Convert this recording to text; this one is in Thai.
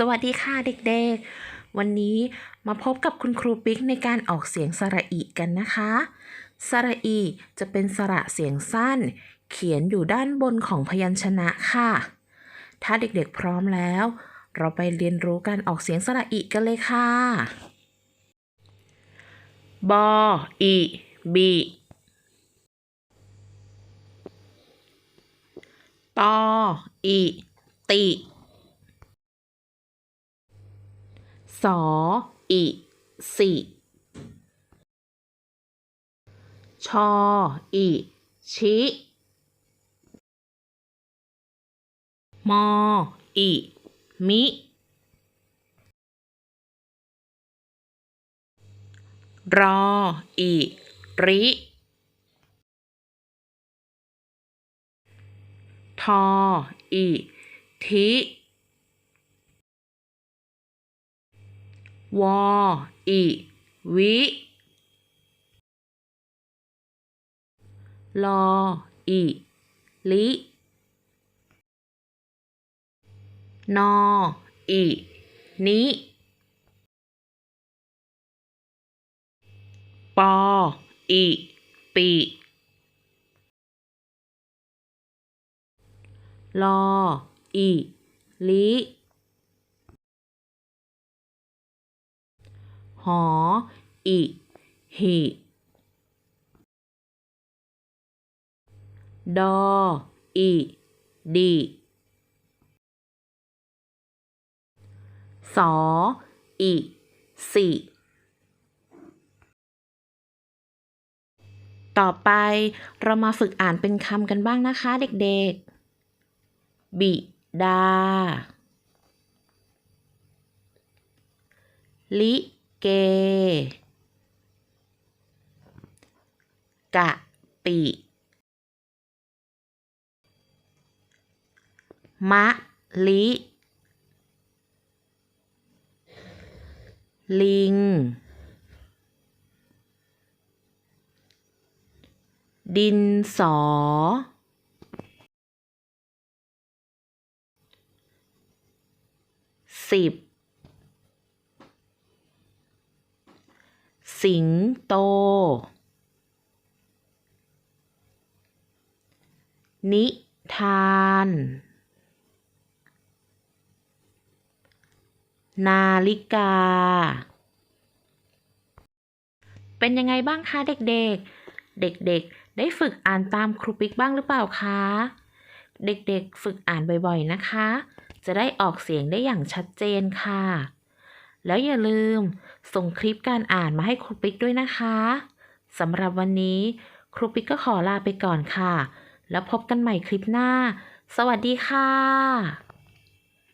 สวัสดีค่ะเด็กๆ วันนี้มาพบกับคุณครูปิ๊กในการออกเสียงสระอีกันนะคะ สระอีจะเป็นสระเสียงสั้น เขียนอยู่ด้านบนของพยัญชนะค่ะ ถ้าเด็กๆพร้อมแล้ว เราไปเรียนรู้การออกเสียงสระอีกันเลยค่ะ บออีบีตออีติ สออิสิชออิชิมออิมิรออิริทออิทิ วออิวิลออิลินออินิปออิปิลออิลิ หอ อิ หิ ดอ อิ ดิสอ อิ สิต่อไปเรามาฝึกอ่านเป็นคำกันบ้างนะคะเด็กๆ บิดา ลิ เก กะปิ มะลิ ลิง ดินสอ สิบ สิงโต นิทาน นาฬิกา เป็นยังไงบ้างคะเด็กๆ เด็กๆ ได้ฝึกอ่านตามครูปิ๊กบ้างหรือเปล่าคะ เด็กๆ ฝึกอ่านบ่อยๆ นะคะ จะได้ออกเสียงได้อย่างชัดเจนค่ะ แล้วอย่าลืมส่งคลิปการอ่านมาให้ครูปิ๊กด้วยนะคะสำหรับวันนี้ครูปิ๊กก็ขอลาไปก่อนค่ะ แล้วพบกันใหม่คลิปหน้า สวัสดีค่ะ